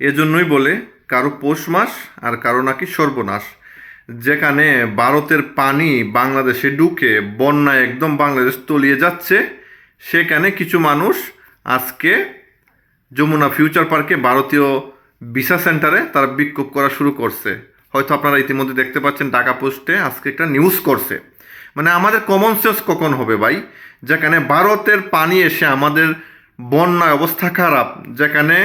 এজন্যই বলে, কারও পৌষ মাস আর কারও নাকি সর্বনাশ। যেখানে ভারতের পানি বাংলাদেশে ঢুকে, বন্যায় একদম বাংলাদেশ তলিয়ে যাচ্ছে, সেখানে কিছু মানুষ আজকে যমুনা ফিউচার পার্কে ভারতীয় ভিসা সেন্টারে তারা বিক্ষোভ করা শুরু করছে। হয়তো আপনারা ইতিমধ্যে দেখতে পাচ্ছেন ঢাকা পোস্টে আজকে একটা নিউজ করছে। মানে আমাদের কমন সেন্স কখন হবে ভাই? যেখানে ভারতের পানি এসে আমাদের বন্যায় অবস্থা খারাপ, যেখানে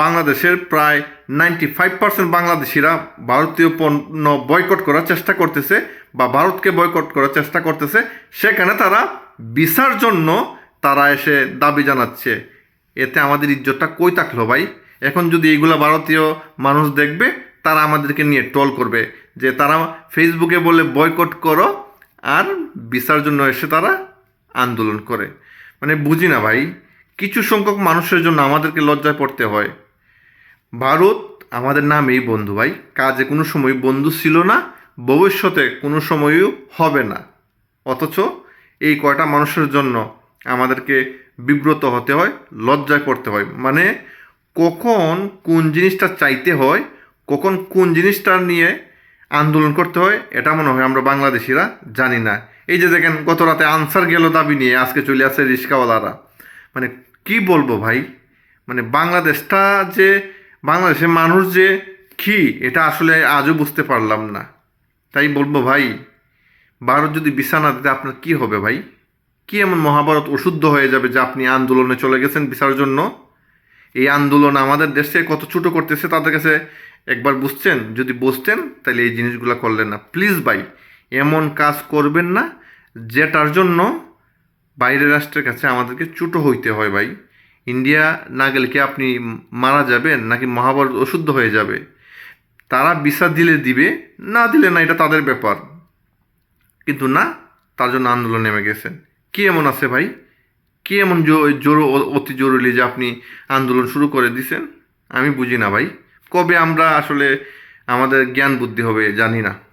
বাংলাদেশের প্রায় নাইনটি ফাইভ পার্সেন্ট বাংলাদেশিরা ভারতীয় পণ্য বয়কট করার চেষ্টা করতেছে বা ভারতকে বয়কট করার চেষ্টা করতেছে। সেখানে তারা ভিসার জন্য তারা এসে দাবি জানাচ্ছে। এতে আমাদের ইজ্জতটা কই থাকল ভাই? এখন যদি এইগুলা ভারতীয় মানুষ দেখবে, তারা আমাদেরকে নিয়ে ট্রল করবে যে তারা ফেসবুকে বলে বয়কট করো আর ভিসার জন্য এসে তারা আন্দোলন করে। মানে বুঝি না ভাই, কিছু সংখ্যক মানুষের জন্য আমাদেরকে লজ্জায় পড়তে হয়। ভারত, আমাদের নামেই বন্ধু ভাই। কাজে কোনো সময় বন্ধু ছিল না, ভবিষ্যতে কোনো সময়ও হবে না। অথচ এই কয়টা মানুষের জন্য আমাদেরকে বিব্রত হতে হয় লজ্জায় পড়তে হয়। মানে কখন কোন জিনিসটা চাইতে হয়, কখন কোন জিনিসটা নিয়ে আন্দোলন করতে হয়, এটা মনে হয় আমরা বাংলাদেশিরা জানি না। এই যে দেখেন, গত রাতে আনসার গেল দাবি নিয়ে, আজকে চলে আসে রিক্সাওয়ালারা মানে কি বলব ভাই? মানে বাংলাদেশটা যে বাংলাদেশের মানুষ যে কি, এটা আসলে আজও বুঝতে পারলাম না। তাই বলব ভাই, ভারত যদি বিছানা দিতে, আপনার কি হবে ভাই? কি এমন মহাভারত অশুদ্ধ হয়ে যাবে যে আপনি আন্দোলনে চলে গেছেন বিচার জন্য? এই আন্দোলন আমাদের দেশে কত ছোটো করতেছে তাদের কাছে একবার বুঝছেন? যদি বুঝতেন, তাহলে এই জিনিসগুলো করলেন না। প্লিজ ভাই, এমন কাজ করবেন না, যেটার জন্য বাইরের রাষ্ট্রের কাছে আমাদেরকে ছোটো হইতে হয় ভাই। ইন্ডিয়া না গেলে কি আপনি মারা যাবেন? নাকি মহাভারত অশুদ্ধ হয়ে যাবে? তারা বিচার দিলে দিবে, না দিলে না, এটা তাদের ব্যাপার। কিন্তু না, তার জন্য আন্দোলন নেমে গেছেন কি এমন আছে ভাই? কি এমন জোর, অতি জরুরি যে আপনি আন্দোলন শুরু করে দিছেন? আমি বুঝি না ভাই। কবে আমরা আসলে আমাদের জ্ঞান বুদ্ধি হবে জানি না।